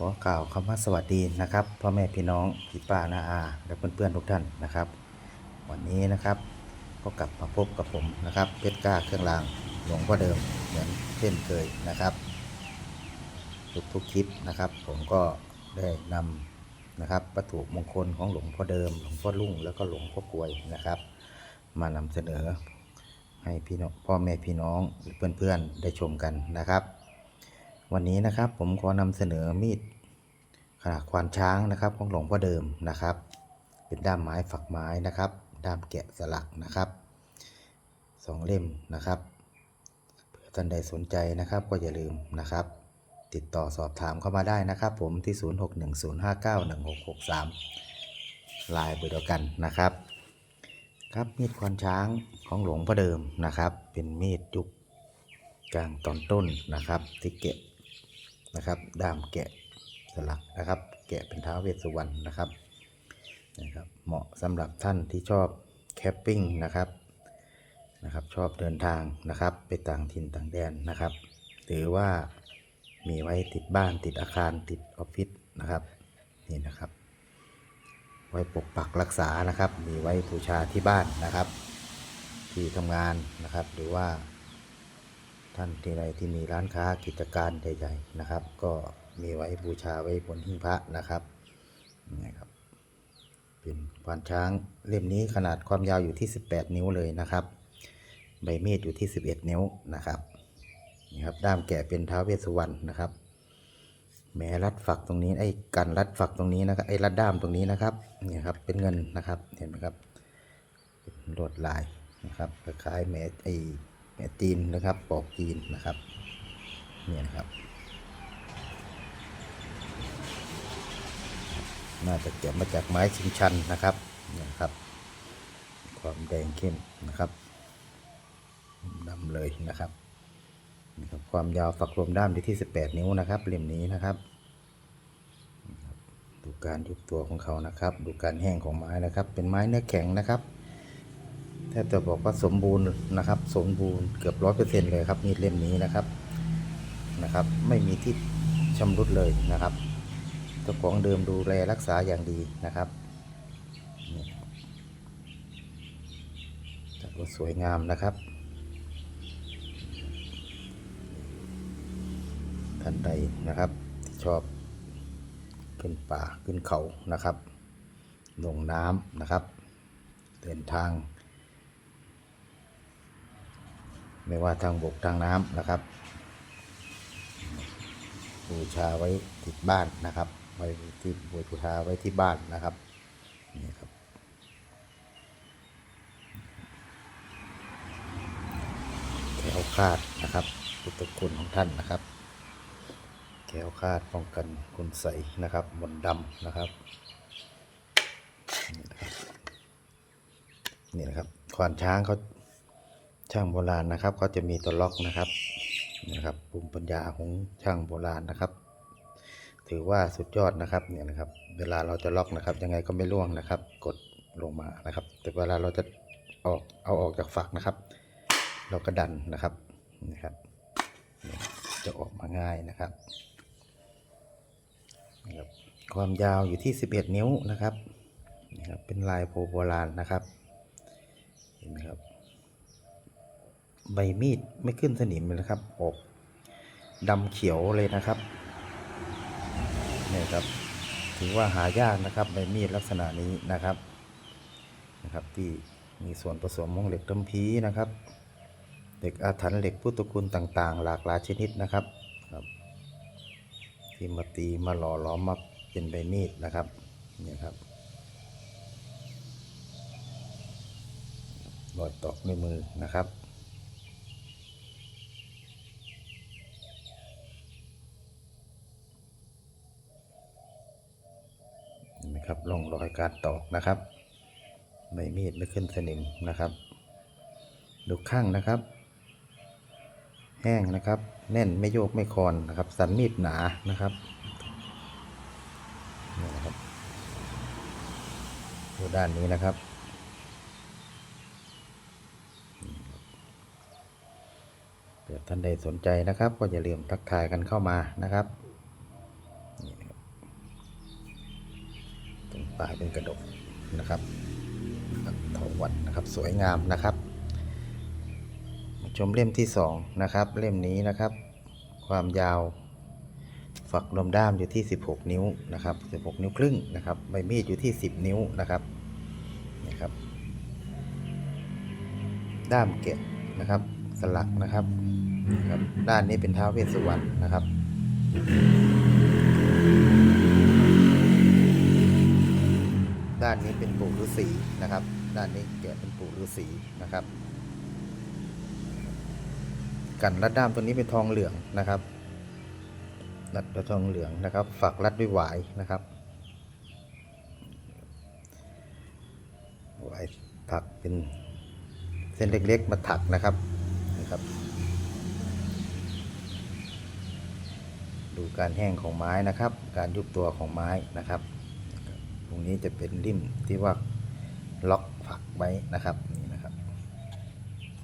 ขอกล่าวคำว่าสวัสดีนะครับพ่อแม่พี่น้องพี่ป้านาอาและเพื่อนๆทุกท่านนะครับ วันนี้นะครับก็กลับมาพบกับผมนะครับเพชรกล้าเครื่องรางหลวงพ่อเดิมเหมือนเช่นเคยนะครับ ทุกๆคลิปนะครับ ผมก็ได้นำนะครับวัตถุมงคลของหลวงพ่อเดิม หลวงพ่อลุ่งแล้วก็หลวงพ่อกลวยนะครับ มานำเสนอให้พี่น้องพ่อแม่พี่น้องเพื่อนๆได้ชมกันนะครับ วันนี้นะครับผมขอนำเสนอมีดขนาดควานช้างนะครับ ของหลวงพ่อเดิมนะครับ เป็นด้ามไม้ฝักไม้นะครับ ด้ามแกะสลักนะครับสองเล่มนะครับเผื่อท่านใดสนใจนะครับก็อย่าลืมนะครับ ติดต่อสอบถามเข้ามาได้นะครับ ผมที่ 0610591663ลายเบอร์เดียวกันนะครับ ครับมีดควานช้างของหลวงพ่อเดิมนะครับ เป็นมีดยุคกลางตอนต้นนะครับที่แกะ นะครับด้ามแกะสลักนะครับ แกะเป็นท้าเวสสุวรรณนะครับนะครับเหมาะสำหรับท่านที่ชอบแคปปิ้งนะครับนะครับ ชอบเดินทางนะครับ ไปต่างถิ่นต่างแดนนะครับ หรือว่ามีไว้ติดบ้านติดอาคารติดออฟฟิศนะครับนี่นะครับ ไว้ปกปักรักษานะครับ มีไว้บูชาที่บ้านนะครับ ที่ทำงานนะครับ หรือว่า ท่านที่ใดที่มีร้านค้ากิจการใหญ่ๆนะครับ ก็มีไว้บูชาไว้บนหิ้งพระนะครับนี่ครับ เป็นควานช้างเล่มนี้ขนาดความยาวอยู่ที่ 18 นิ้วเลยนะครับ ใบมีดอยู่ที่ 11 นิ้วนะครับนี่ครับด้ามแกะเป็นท้าวเวสสุวรรณนะครับแม้รัดฝักตรงนี้ไอ้กันรัดฝักตรงนี้นะครับไอ้รัดด้ามตรงนี้นะครับนี่ครับเป็นเงินนะครับเห็นไหมครับเป็นลวดลายนะครับคล้ายๆแม่ไอ้ แม่จีนนะครับปอกจีนนะครับเนี่ยนะครับน่าจะเก็บมาจากไม้ชิงชันนะครับเนี่ยครับ ความแดงเข้มนะครับดำเลยนะครับนี่ครับ ความยาวฝักรวมด้ามอยู่ที่ 18 นิ้วนะครับเล่มนี้นะครับดูการยุบตัวของเขานะครับ ดูการแห้งของไม้นะครับ เป็นไม้เนื้อแข็งนะครับ แทบจะบอกว่าสมบูรณ์นะครับ สมบูรณ์เกือบร้อยเปอร์เซ็นต์เลยครับ มีดเล่มนี้นะครับนะครับ ไม่มีที่ชำรุดเลยนะครับเจ้าของเดิมดูแลรักษาอย่างดีนะครับนี่ครับจัดว่าสวยงามนะครับท่านใดนะครับที่ชอบขึ้นป่าขึ้นเขานะครับลงน้ำนะครับ เดินทาง ไม่ว่าทางบกทางน้ำนะครับ บูชาไว้ติดบ้านนะครับไว้ที่บูชาไว้ที่บ้านนะครับนี่ครับแถวคลาดนะครับพุทธคุณของท่านนะครับแก้วคลาดป้องกันคุณใสนะครับมนดำนะครับนี่นะครับนี่นะครับควานช้างเขา ช่างโบราณนะครับเขาจะมีตัวล็อกนะครับนะครับภูมิปัญญาของช่างโบราณนะครับ ถือว่าสุดยอดนะครับเนี่ยนะครับ เวลาเราจะล็อกนะครับ ยังไงก็ไม่ร่วงนะครับ กดลงมานะครับ แต่เวลาเราจะออกเอาออกจากฝักนะครับ เราก็ดันนะครับนะครับ จะออกมาง่ายนะครับนะครับความยาวอยู่ที่ 11 นิ้วนะครับนะครับ เป็นลายโพโบราณนะครับ เห็นไหมครับ ใบมีดไม่ขึ้นสนิมเลยนะครับ ออกดำเขียวเลยนะครับเนี่ยครับถือว่าหายากนะครับใบมีดลักษณะนี้นะครับนะครับ ที่มีส่วนผสมของเหล็กน้ำพีนะครับเหล็กอาถรรพ์เหล็กพุทธคุณต่าง ๆ หลากหลายชนิดนะครับครับ ที่มาตีมาหล่อล้อมมาเป็นใบมีดนะครับเนี่ยครับรอยตอกในมือนะครับ นไหมครับร่องรอยการตอกนะครับใบมีดไม่ขึ้นสนิมนะครับ ดูข้างนะครับ แห้งนะครับ แน่นไม่โยกไม่คลอนนะครับ สันมีดหนานะครับนี่นะครับดูด้านนี้นะครับเกิดท่านใดสนใจนะครับ ก็อย่าลืมทักทายกันเข้ามานะครับ ปลายเป็นกระดกนะครับครับทองวัดนะครับสวยงามนะครับ ชมเล่มที่สองนะครับเล่มนี้นะครับ ความยาวฝักลมด้ามอยู่ที่ 16 นิ้วนะครับ 16 นิ้วครึ่งนะครับใบมีดอยู่ที่ 10 นิ้วนะครับนี่ครับ ด้ามเกะนะครับ สลักนะครับนะครับ ด้านนี้เป็นท้าวเวสสุวรรณนะครับ นี้เป็นปู่ฤาษีนะครับ ด้านนี้แกะเป็นปู่ฤาษีนะครับ กันรัดด้ามตัวนี้เป็นทองเหลืองนะครับรัดด้วยทองเหลืองนะครับ ฝักรัดด้วยหวายนะครับหวายถักเป็นเส้นเล็กๆมาถักนะครับนะครับ ดูการแห้งของไม้นะครับ การยุบตัวของไม้นะครับ รงนี้จะเป็นริมที่ว่าล็อกฝักไว้นะครับนี่นะครับ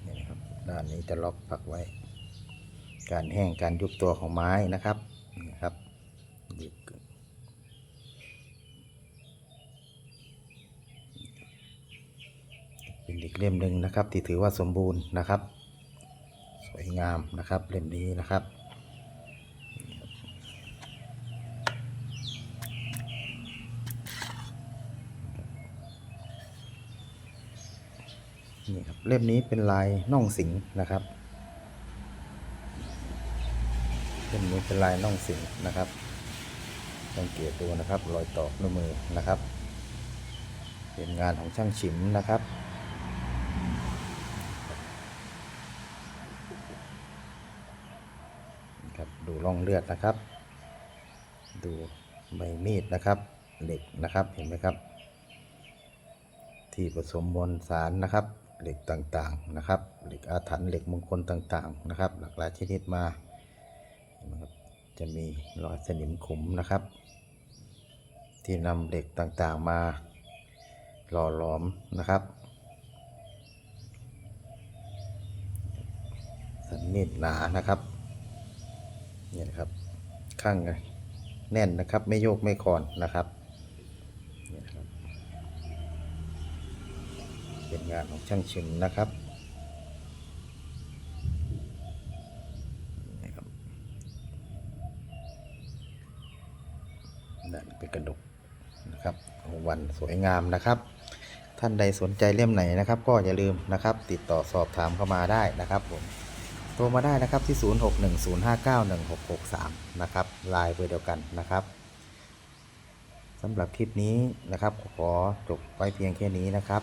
นี่นะครับ ด้านนี้จะล็อกฝักไว้ การแห้งการยุบตัวของไม้นะครับนี่ครับยุบเป็นอีกเล่มหนึ่งนะครับ ที่ถือว่าสมบูรณ์นะครับ สวยงามนะครับเล่มนี้นะครับ นี่ครับเล่มนี้เป็นลายน่องสิงนะครับเล่มนี้เป็นลายน่องสิงนะครับสังเกตดูนะครับรอยตอกด้วยมือนะครับ เป็นงานของช่างฉิมนะครับครับดูร่องเลือดนะครับ ดูใบมีดนะครับเหล็กนะครับเห็นไหมครับ ที่ผสมมวลสารนะครับ เหล็กต่างๆนะครับ เหล็กอาถรรพ์เหล็กมงคลต่างๆนะครับ หลากหลายชนิดมาจะมีรอยสนิมขุมนะครับ ที่นำเหล็กต่างๆมาหล่อหลอมนะครับสันมีดหนานะครับนี่นะครับข้างแน่นนะครับไม่โยกไม่คลอนนะครับนี่นะครับ เป็นงานของช่างชิมนะครับนี่ครับนั่นเป็นกระดกนะครับของวันสวยงามนะครับ ท่านใดสนใจเล่มไหนนะครับ ก็อย่าลืมนะครับ ติดต่อสอบถามเข้ามาได้นะครับผมโทรมาได้นะครับที่ 0610591663 นะครับไลน์เบอร์เดียวกันนะครับสำหรับคลิปนี้นะครับ ขอจบไว้เพียงแค่นี้นะครับ